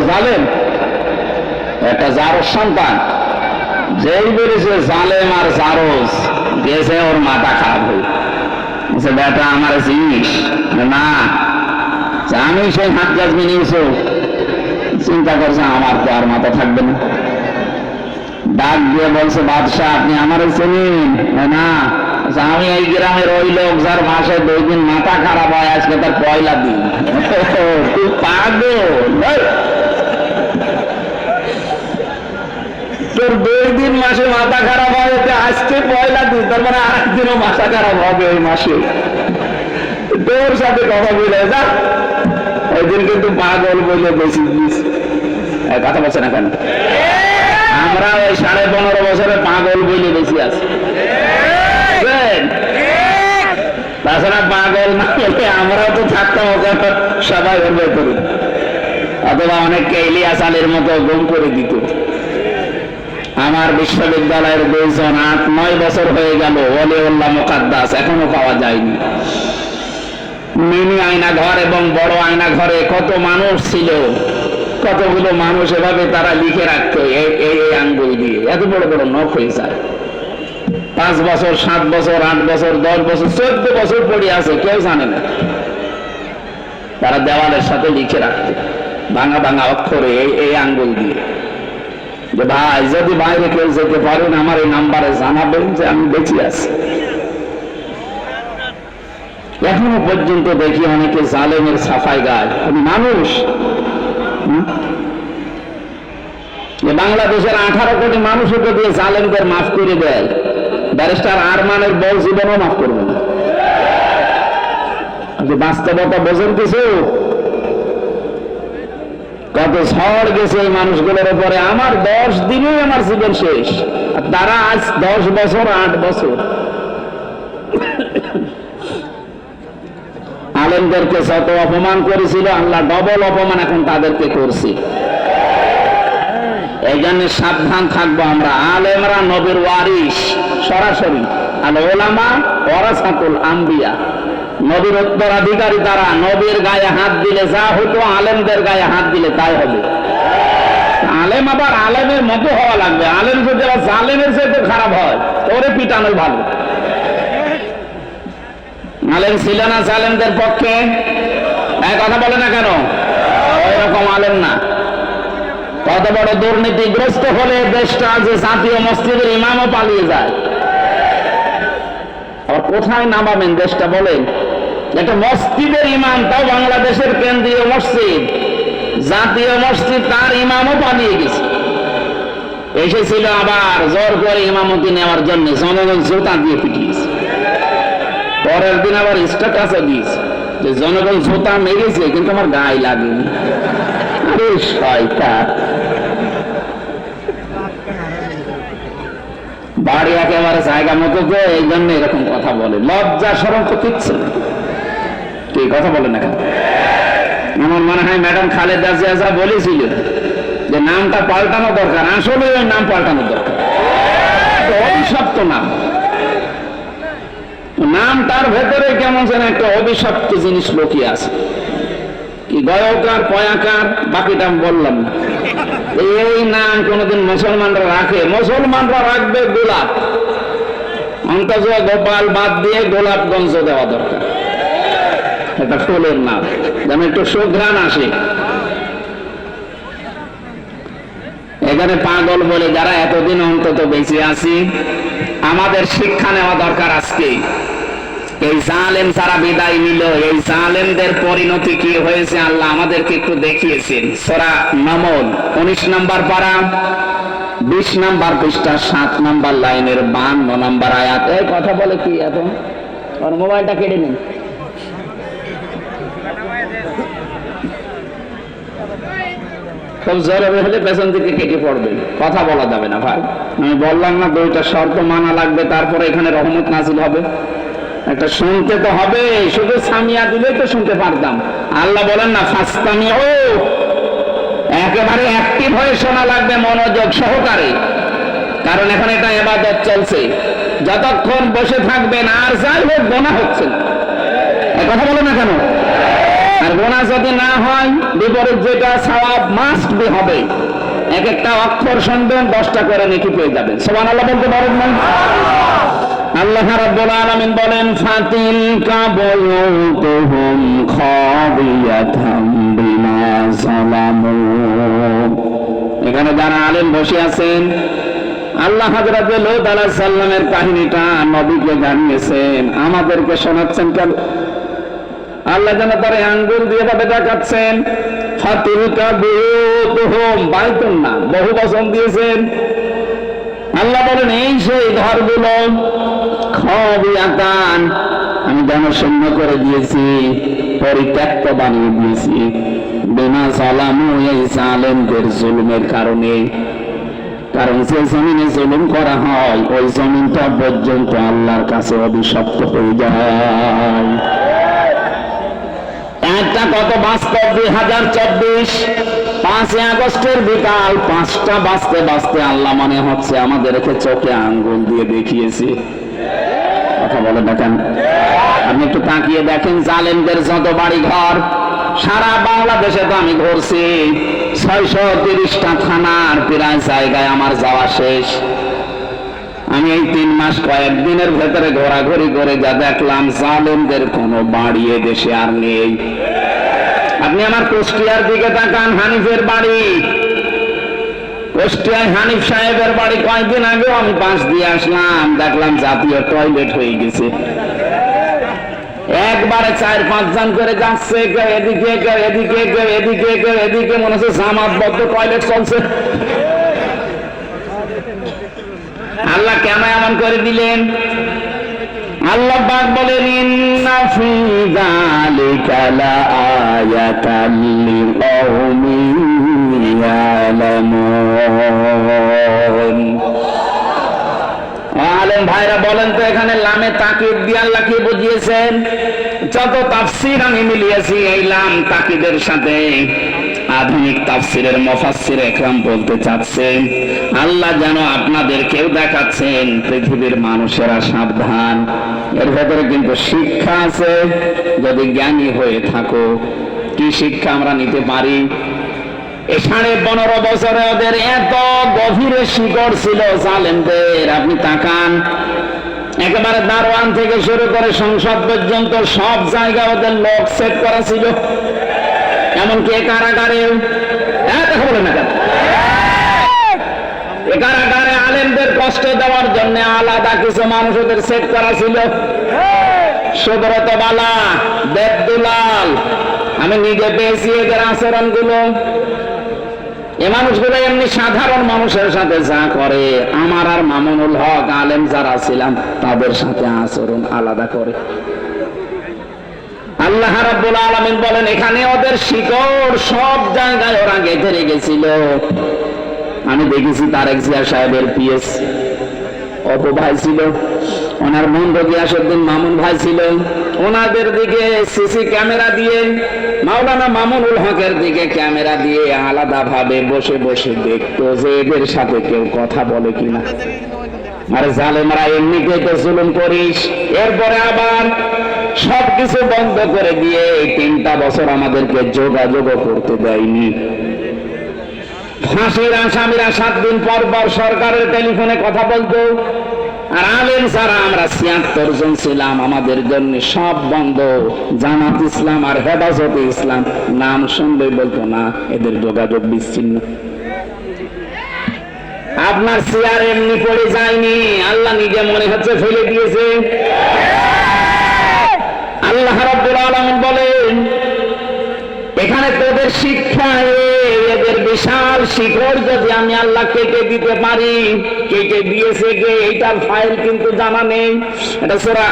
জালেম। একটা জারস সন্তান। যেই বেরিয়েছে জালেম আর জারস গেছে ওর মাথা খারাপ হয়ে। বলছে, বেটা আমার জিনিস। না আমি সেই হাত গাছ নিয়েছো চিন্তা করছে আমার তো আর মাথা থাকবে না। ডাক দিয়ে বলছে বাদশাহ আপনি আমার চেনেন? না। আমি এই গ্রামের ওই লোক যার মাসে দুই দিন মাথা খারাপ হয় আজকে তার পয়লা দিন। তুই পাগল। তোর দুই দিন মাসে মাথা খারাপ হয় আজকে পয়লা দিন তার মানে আরেক দিনও মাথা খারাপ হবে ওই মাসে। তোর সাথে কথা বলে যা। ওই দিন কিন্তু পাগল বলে বেশি কথা বলছে না কেন? আমরা ওই সাড়ে পনেরো বছরে পাগল বলে বেশি আছি। তাছাড়া পাগল না হলে আমরাও তো থাকতাম ওখানে সবাই ওর ভেতরে অথবা অনেককে ইলিয়াস আলীর মতো গুম করে দিত। আমার বিশ্ববিদ্যালয়ের দুইজন আট, নয় বছর হয়ে গেল ওলিউল্লাহ মোকাদ্দাস, এখনও পাওয়া যায়নি। মিনি আয়না ঘর এবং বড় আয়না ঘরে কত মানুষ ছিল, কতগুলো মানুষ এভাবে তারা লিখে রাখতো এই আঙ্গুল দিয়ে। এত বড় বড় নখ হয়ে যায়। পাঁচ বছর, সাত বছর, আট বছর, দশ বছর, চোদ্দ বছর পড়ে আছে, কেউ জানে না। তারা দেওয়ালের সাথে লিখে রাখতো ভাঙা ভাঙা অক্ষরে এই আঙ্গুল দিয়ে। যে ভাই, যদি বাইরে কেউ যেতে পারেন আমার এই নাম্বারে জানাবেন যে আমি বেঁচে আছি। এখনও পর্যন্ত দেখি অনেকে জালেমের সাফাই গায়। মানুষ? বাংলাদেশের আঠারো কোটি মানুষকে দিয়ে জালেমদের মাফ করে দেয় ব্যারিস্টার আরমানের বউ জীবনও মাফ করবে না। বাস্তবতা বোঝেন কিছু? কত ঝড় গেছে মানুষগুলোর উপরে? আমার দশ দিনেই আমার জীবন শেষ। তারা আজ দশ বছর, আট বছর। আলেমদেরকে যত অপমান করেছিল, আল্লাহ ডবল অপমান এখন তাদেরকে করছি। এই জন্য সাবধান থাকব আমরা। আলেমরা নবীর ওয়ারিস সরাসরি। আর ওলামা ওরাসাতুল আম্বিয়া। নবীর উত্তরাধিকারী তারা, নবীর গায়ে হাত দিলে যা হতো, আলেমদের গায়ে হাত দিলে তাই হবে। আলেম আবার আলেমের মতো হওয়া লাগবে। আলেম যদি আবার জালেমের চাইতে খারাপ হয়, ওরে পিটানোই ভালো। আলেম ছিল না জালেমদের পক্ষে? কথা বলে না কেন? ওই রকম আলেম না। কত বড় দুর্নীতিগ্রস্ত হলে দেশটা যে জাতীয় মসজিদের ইমামও পালিয়ে যায়। আর কোথায় নামাবেন দেশটা বলেন? একটা মসজিদের ইমাম তাও বাংলাদেশের কেন্দ্রীয় মসজিদ। জাতীয় মসজিদ তার ইমামও পালিয়ে গেছে। এসেছিল আবার জোর করে ইমামতি নেওয়ার জন্য জনগণ জোতা দিয়ে পিটিয়েছে। পরের দিন আবার স্ট্যাটাসে দিয়েছে যে জনগণ জোতা মেরেছে, কিন্তু আমার গায়ে লাগেনি। শয়তান। বাড়ি একেবারে জায়গা মতো তো এই জন্য এরকম কথা বলে। লজ্জা সরম তো কিচ্ছু কি কথা বলে না আমার মনে হয় ম্যাডাম খালেদা জিয়া যা বলেছিল যে নামটা পাল্টানো দরকার, আসলে ওই নাম পাল্টানো দরকার। অভিশপ্ত নাম। নাম তার ভেতরে কেমন যেন একটা অভিশপ্ত জিনিস লুকিয়ে আছে। কি গয়কার, পয়াকার, বাকিটা আমি বললাম না। এই নাম কোনদিন মুসলমানরা রাখে। মুসলমানরা রাখবে গোলাপ। অন্তজ গোপাল বাদ দিয়ে গোলাপগঞ্জ দেওয়া দরকার। এটা ফুলের নাম। যেন একটু সুঘ্রাণ আসে। এখানে পাগল বলে যারা এতদিন অন্তত বেঁচে আছি, আমাদের শিক্ষা নেওয়া দরকার আজকে এই জালেম সারা বিদায় নিল, এই জালেমদের পরিণতি কি হয়েছে আল্লাহ আমাদেরকে একটু দেখিয়েছেন। সোরা নমল উনিশ নাম্বার পারা, বিশ নাম্বার পৃষ্ঠা, সাত নাম্বার লাইনের বান্ন নাম্বার আয়াত। এই কথা বলে কি এখন? ওর মোবাইলটা কেটে নিন। খুব জরুরি হলে পেছন দিকে কেটে পড়বে। কথা বলা যাবে না ভাই। আমি বললাম না, দুইটা শর্ত মানা লাগবে, তারপরে এখানে রহমত নাজিল হবে। একটা শুনতে তো হবে, শুধু সামিয়া দিলেই তো শুনতে পারতাম। আল্লাহ বলেন না ফাস্তামি ও একেবারে অ্যাক্টিভ হয়ে শোনা লাগবে মনোযোগ সহকারে। কারণ এখন এটা এবাদত চলছে। যতক্ষণ বসে থাকবেন, আর যাই হোক, গোনা হচ্ছে কথা বলো না কেন? আর গোনা যদি না হয়, বিপরীত যেটা সওয়াব মাস্ট বি হবে। এক একটা অক্ষর শুনবেন, দশটা করে নেকি পেয়ে যাবেন। সোমান আল্লাহ বলতে পারেন না? আল্লাহ রাব্বুল আলামিন বলেন, ফাতিলকা বুয়ুতুহুম খাবিয়াতাম বিমা সালামু এখানে যারা আলেম বসে আছেন, আল্লাহ হযরত লূত আলাইহিস সালামের কাহিনীটা নবীকে জানিয়েছেন। আমাদেরকে শোনাচ্ছেন কেন? আল্লাহ যেন তার আঙ্গুল দিয়ে ভাবে দেখাচ্ছেন ফাতিলকা বুয়ুতুহুম বাইতুন না, বহু বচন দিয়েছেন। আল্লাহ বলেন, এই সেই ঘরগুলো আমি জনশূন্য করে দিয়েছি, পরিত্যক্ত বানিয়ে দিয়েছি। বিনা সালামু এই সালেমদের জুলুমের কারণে। কারণ যে জমিনে জুলুম করা হয়, ওই জমিনটা পর্যন্ত আল্লাহর কাছে অভিশপ্ত হয়ে যায়। একটা কত বাস্তব? দুই হাজার চব্বিশ। পাঁচই আগস্টের বিকাল, পাঁচটা বাঁচতে বাঁচতে আল্লাহ মনে হচ্ছে আমাদেরকে চোখে আঙ্গুল দিয়ে দেখিয়েছে। কথা বলে দেখেন। আপনি একটু তাকিয়ে দেখেন, জালেমদের যত বাড়ি ঘর, সারা বাংলাদেশে তো আমি ঘুরছি। ছয়শো তিরিশটা থানার প্রায় জায়গায় আমার যাওয়া শেষ। আমি এই তিন মাস কয়েকদিনের ভেতরে ঘোরাঘুরি করে যা দেখলাম, জালেমদের কোনো বাড়ি দেশে আর নেই। আপনি আমার কুষ্টিয়ার দিকে তাকান, হানিফের বাড়ি। কুষ্টিয়ায় হানিফ সাহেবের বাড়ি কয়েকদিন আগেও আমি পাশ দিয়ে আসলাম, দেখলাম জাতীয় টয়লেট হয়ে গেছে। একবারে চার পাঁচ জন করে যাচ্ছে, কেউ এদিকে কেউ এদিকে কেউ এদিকে কেউ এদিকে, মনে হচ্ছে জামাতবদ্ধ টয়লেট চলছে। আল্লাহ কেন এমন করে দিলেন? আল্লাহ পাক বলেন, ইন্না ফি যালিকা ইয়ালামুন আলেম ভাইরা বলেন তো এখানে লামে বুঝিয়েছেন? যত তাফসির আমি মিলিয়েছি এই লাম তাকিদের সাথে। আধুনিক তাফসিরের মফাসসির একরাম বলতে চাচ্ছেন আল্লাহ যেন আপনাদের কেউ দেখাচ্ছেন, পৃথিবীর মানুষেরা সাবধান। এর ভেতরে কিন্তু শিক্ষা আছে। যদি জ্ঞানী হয়ে থাকো, কি শিক্ষা আমরা নিতে পারি? সাড়ে পনেরো বছরে ওদের এত গভীরে শিকড় ছিল জালেমদের, আপনি তাকান। একেবারে দারোয়ান থেকে শুরু করে সংসদ পর্যন্ত সব জায়গায় ওদের লোক সেট করা ছিল। এমনকি কারাগারে হ্যাঁ কথা বলে না কারাগারে আলেমদের কষ্ট দেওয়ার জন্য আলাদা কিছু মানুষ ওদের সেট করা ছিল। সুব্রত বালা, দেবদুলাল, আমি নিজে পেয়েছি এদের আচরণগুলো এ মানুষগুলো এমনি সাধারণ মানুষের সাথে যা করে। আমার আর মামুনুল হক আলেম যারা ছিলাম, তাদের সাথে আচরণ আলাদা করে। আল্লাহ রাব্বুল আলামিন বলেন, এখানে ওদের শিকড় সব জায়গায় ওরা গেঁথে রেখেছিল। আমি দেখেছি তারেক জিয়া সাহেবের পিএস, অপ ভাই ছিল। ওনার মন্দ গিয়াসুদ্দিন মামুন ভাই ছিল। ওনাদের দিকে সিসি ক্যামেরা দিয়ে, মাওলানা মামুনুল হকের দিকে ক্যামেরা দিয়ে আলাদা ভাবে বসে বসে দেখতো যে এদের সাথে কেউ কথা বলে কিনা। জালেমরা, এমনিতেই তো জুলুম করিস। এরপরে আবার সবকিছু বন্ধ করে দিয়ে এই তিনটা বছর আমাদেরকে যোগাযোগ করতে দেয়নি। ফাঁসির আসামিরা সাত দিন পর পর সরকারের টেলিফোনে কথা বলতো। আর আলেম ছাড়া আমরা ছিয়াত্তর জন ছিলাম। আমাদের জন্য সব বন্ধ। জামাত ইসলাম আর হেফাজতে ইসলাম। নাম শুনলে বলতো না এদের যোগাযোগ বিচ্ছিন্ন। আপনার চেয়ার এমনি পড়ে যায়নি। আল্লাহ নিজে মনে হচ্ছে ফেলে দিয়েছে। আল্লাহ রাব্বুল আলামিন বলেন এখানে তোদের শিক্ষা এই, বিশাল শিখর যদি আমি আল্লাহ কেটে দিতে পারি কেটে দিয়েছে কে, এইটার ফাইল কিন্তু জানা নেই। এটা সোরা